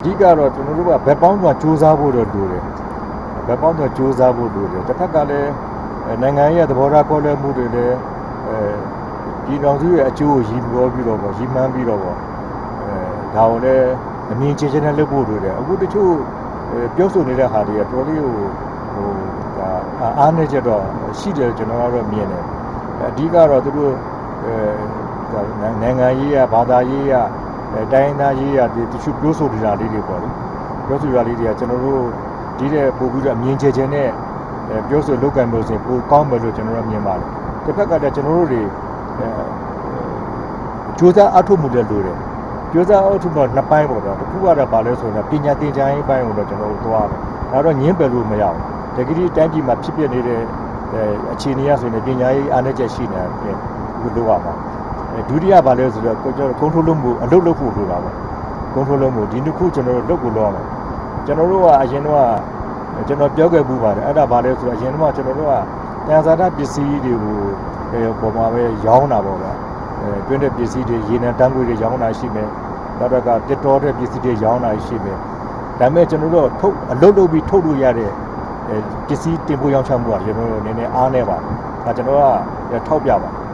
အဓိကတော့ကျွန်တော်တို့ကဘက်ပေါင်းကစူးစမ်းဖို့တော့လိုတယ်ဘက်ပေါင်းကစူးစမ်းဖို့လိုတယ်တစ်ဖက်ကလည်းအဲနိုင်ငံရဲ့သဘောထားကောလဲမှုတွေလည်းအဲဒီတော်စုရဲ့အကျိုးကိုရည်ပြောပြီးတော့ပေါ့ရည်မှန်းပြီးတော့ပေါ့အဲဒါကိုလည်းအမြင်ချင်းချင်းနဲ့လုပ်ဖို့လိုတယ်အခုတချို့အဲပြောဆိုနေတဲ့ဟာတွေကတော်လေးကိုဟိုဒါအားနေချက်တော့ရှိတယ်ကျွန်တော်ကတော့မြင်တယ်အဓိကတော့သူတို့အဲဒါနိုင်ငံရေးရဘာသာရေးရ အဲတိုင်းသားရေးရဒီတချို့ပြောဆိုနေတာလေးတွေပေါ့လေပြောဆိုတာလေးတွေကကျွန်တော်တို့ဒီတဲ့ပို့ပြီးတော့အမြင်ကျကျနဲ့အဲပြောဆိုလောက်ကံလို့ဆိုရင်ပိုကောင်းမယ်လို့ကျွန်တော်တို့မြင်ပါတယ်တစ်ဖက်ကတည်းကကျွန်တော်တို့တွေအဲကြိုးစားအထောက်မှုလည်းလိုတယ်ကြိုးစားအထောက်မှုနှစ်ပိုင်းပေါ့ဗျာတစ်ခုကတော့ဘာလဲဆိုတော့ပညာသင်ကြားရေးပိုင်းကိုတော့ကျွန်တော်တို့သွားတယ်ဒါတော့ညင်းပယ်လို့မရဘူးတကယ်ကြီးတိုင်းပြည်မှာဖြစ်ပျက်နေတဲ့အဲအခြေအနေရဆိုရင်ပညာရေးအားနည်းချက်ရှိနေတယ်ဒီလိုပါပါအဲ ဒုတိယဘာလဲဆိုတော့ကိုကျွန်တော်ကွန်ထရိုးလုပ်မှုအလုပ်လုပ်ဖို့လိုတာပေါ့ကွန်ထရိုးလုပ်မှုဒီနှစ်ခုကျွန်တော်တို့လုပ်ကိုလုပ်ရမယ်ကျွန်တော်တို့ကအရင်တော့ကကျွန်တော်ပြောခဲ့မှုပါတယ်အဲ့ဒါဘာလဲဆိုတော့အရင်တော့ကျွန်တော်တို့ကတန်ဆာဒပစ္စည်းတွေကိုအဲပေါ်မှာပဲရောင်းတာပေါ့ဗျာအဲတွင်းတဲ့ပစ္စည်းတွေရေနံတန်းခွေတွေရောင်းတာရှိမယ်နောက်တော့ကတစ်တော်တဲ့ပစ္စည်းတွေရောင်းတာရှိမယ်ဒါပေမဲ့ကျွန်တော်တို့ထုတ်အလုပ်လုပ်ပြီးထုတ်လို့ရတဲ့အဲပစ္စည်းတင်ပို့ရောင်းချမှုကကျွန်တော်တို့နည်းနည်းအားနေပါတယ်ဒါကျွန်တော်ကထောက်ပြပါ